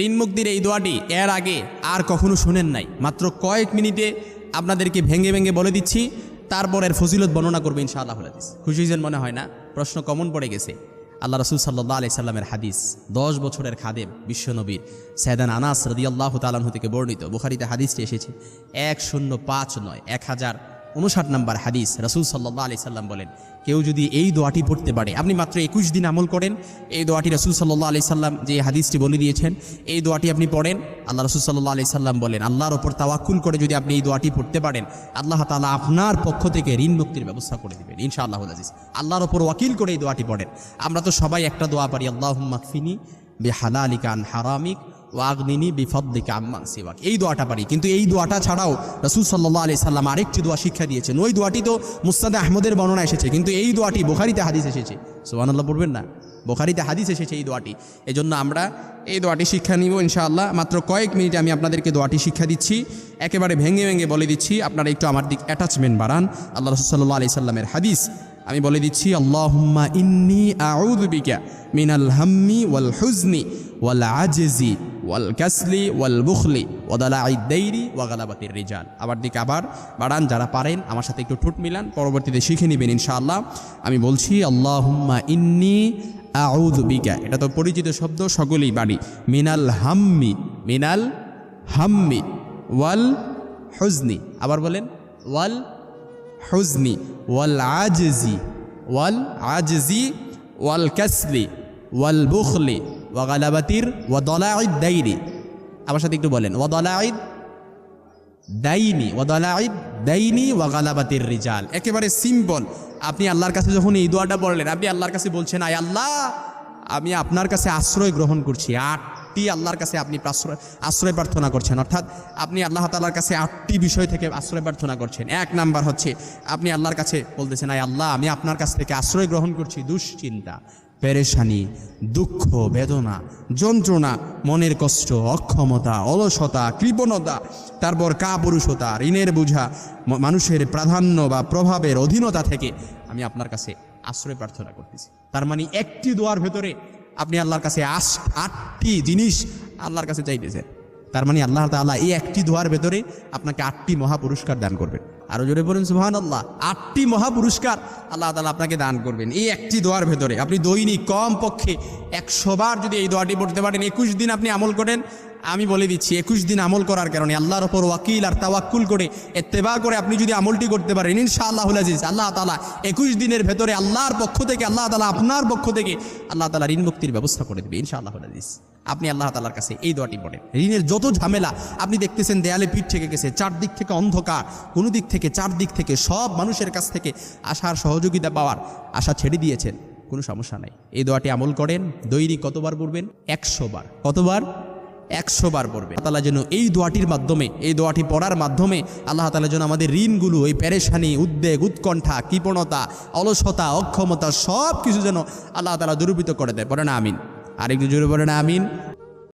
ঋণ মুক্তির এই দোয়াটি এর আগে আর কখনো শুনেন নাই। মাত্র কয়েক মিনিটে আপনাদেরকে ভেঙে ভেঙে বলে দিচ্ছি, তারপর এর ফজিলত বর্ণনা করবে ইনশাআল্লাহ হাদিস। খুশি হয়েছেন মনে হয় না? প্রশ্ন কমন পড়ে গেছে। আল্লাহ রসুল সাল্লাহ আলি সাল্লামের হাদিস, দশ বছরের খাদেম বিশ্বনবীর সৈদান আনাস রদি আল্লাহ তালাহ থেকে বর্ণিত। বুখারিতে হাদিসটি এসেছে, এক শূন্য পাঁচ নয়, এক হাজার উনষাট নম্বর হাদিস, রসুল সাল্লাহ আলি সাল্লাম বলেন, কেউ যদি এই দোয়াটি পড়তে পারে, আপনি মাত্র একুশ দিন আমল করেন, এই দোয়াটি রসুল সাল্লাহ আলি সাল্লাম যে হাদিসটি বলে দিয়েছেন, এই দোয়াটি আপনি পড়েন, আল্লাহ রসুল সাল্লাহ আলি সাল্লাম বলেন, আল্লাহর ওপর তাওয়াক্কুল করে যদি আপনি এই দোয়াটি পড়তে পারেন, আল্লাহ তালা আপনার পক্ষ থেকে ঋণ মুক্তির ব্যবস্থা করে দেবেন ইনশাআল্লাহ আজিজ। আল্লাহর ওপর ওয়াকিল করে এই দোয়াটি পড়েন। আমরা তো সবাই একটা দোয়া পারি আল্লাহ মাকফিনি বে হালালিকা আন হারামিক ওয়াগনিনি বিফদ্দিকা আম্মান সিওয়াক। এই দোয়াটা পারি। কিন্তু এই দোয়াটা ছাড়াও রসুল সাল্লাহ আলি সাল্লাম আরেকটি দোয়া শিক্ষা দিয়েছেন। ওই দোয়াটি তো মুস্তাদে আহমদের বর্ণনা এসেছে। কিন্তু এই দোয়াটি বোখারিতে হাদিস এসেছে। সুবহানাল্লাহ পড়বেন না? বোখারিতে হাদিস এসেছে এই দোয়াটি। এজন্য আমরা এই দোয়াটি শিক্ষা নিব ইনশাআল্লাহ। মাত্র কয়েক মিনিটে আমি আপনাদেরকে দোয়াটি শিক্ষা দিচ্ছি। একেবারে ভেঙে ভেঙে বলে দিচ্ছি। আপনারা একটু আমার দিক অ্যাটাচমেন্ট বাড়ান। আল্লাহ রসুল সাল্লাহ আলি সাল্লামের হাদিস। আমি বলে দিচ্ছি, আল্লাহুম্মা ইন্নি আউযু বিকা মিনাল হাম্মি ওয়াল হুজনি ওয়াল আজজি ওয়াল কাসলি ওয়াল বুখলি ওয়াদালাই দাইরি ওয়া গালাবাতির রিজাল। আবার দিকে আবার বাড়ান, যারা পারেন, আমার সাথে একটু ঠোঁট মিলান, পরবর্তীতে শিখে নেবেন ইনশাআল্লাহ। আমি বলছি, আল্লাহুম্মা ইন্নি আউযু বিকা। এটা তো পরিচিত শব্দ সকলেই বাড়ি। মিনাল হাম্মি মিনাল হাম্মি, ওয়াল হুজনি। আবার বলেন, ওয়াল হুজনি, ওয়াল আজজি ওয়াল আজজি, ওয়াল কাসলি, ওয়াল বুখলি। ওয়া গালাবাতির ওয়া দলাঈদ দাইরি আমার সাথে একটু বলেন, ওয়া দলাঈদ দাইনি, ওয়া দলাঈদ দাইনি ওয়া গালাবাতির রিজাল। একেবারে সিম্পল আপনি আল্লাহর কাছে যখন এই দোয়াটা পড়লেন, আপনি আল্লাহর কাছে বলছেন, আয় আল্লাহ, আমি আপনার কাছে আশ্রয় গ্রহণ করছি। আটটি আল্লাহর কাছে আপনি আশ্রয় আশ্রয় প্রার্থনা করছেন। অর্থাৎ আপনি আল্লাহ তালার কাছে আটটি বিষয় থেকে আশ্রয় প্রার্থনা করছেন। এক নাম্বার হচ্ছে, আপনি আল্লাহর কাছে বলতেছেন, আয় আল্লাহ, আমি আপনার কাছ থেকে আশ্রয় গ্রহণ করছি দুশ্চিন্তা। পেরেশানি, দুঃখ, বেদনা, যন্ত্রণা, মনের কষ্ট, অক্ষমতা, অলসতা, কৃপণতা, তারপর কাপুরুষতা, ঋণের বোঝা মানুষের প্রাধান্য বা প্রভাবের অধীনতা থেকে আমি আপনার কাছে আশ্রয় প্রার্থনা করতেছি। তার মানে একটি দোয়ার ভেতরে আপনি আল্লাহর কাছে আস, আটটি জিনিস আল্লাহর কাছে চাইতেছেন। তার মানে আল্লাহ তাআলা এই একটি দোয়ার ভেতরে আপনাকে আটটি মহাপুরস্কার দান করবেন। আরও জোরে বলুন সুহান আল্লাহ আটটি মহাপুরস্কার আল্লাহ তালা আপনাকে দান করবেন। এই একটি দোয়ার ভেতরে আপনি দৈনিক কম পক্ষে একশোবার যদি এই দোয়াটি পড়তে পারেন, একুশ দিন আপনি আমল করেন আমি বলে দিচ্ছি, একুশ দিন আমল করার কারণে আল্লাহর ওপর ওয়াকিল আর তাওয়াক্কুল করে এত্তেবা করে আপনি যদি আমলটি করতে পারেন ইনশা ইনশাআল্লাহ আজিজ, আল্লাহ তালা একুশ দিনের ভেতরে আল্লাহর পক্ষ থেকে, আল্লাহ তালা আপনার পক্ষ থেকে, আল্লাহ তালা ঋণ মুক্তির ব্যবস্থা করে দেবে ইনশাআল্লাহ আজিজ। আপনি আল্লাহ তালার কাছে এই দোয়াটি পড়েন। ঋণের যত ঝামেলা, আপনি দেখতেছেন দেয়ালে পিঠ থেকে গেছে, চারদিক থেকে অন্ধকার, কোনো দিক থেকে, চারদিক থেকে, সব মানুষের কাছ থেকে আশার সহযোগিতা পাওয়ার আশা ছেড়ে দিয়েছেন, কোনো সমস্যা নাই। এই দোয়াটি আমল করেন, দৈনিক কতবার পড়বেন? একশো বার। কতবার? একশো বার পড়বে। তালা যেন এই দোয়াটির মাধ্যমে, এই দোয়াটি পড়ার মাধ্যমে আল্লাহ তালা যেন আমাদের ঋণগুলো, এই প্যারেশানি উদ্বেগ, উৎকণ্ঠা, কৃপণতা, অলসতা, অক্ষমতা সব কিছু যেন আল্লাহ তালা দুরূপিত করে দেয়। পড়ে না আমিন। আরেকটু জোরে পড়ে না আমিন।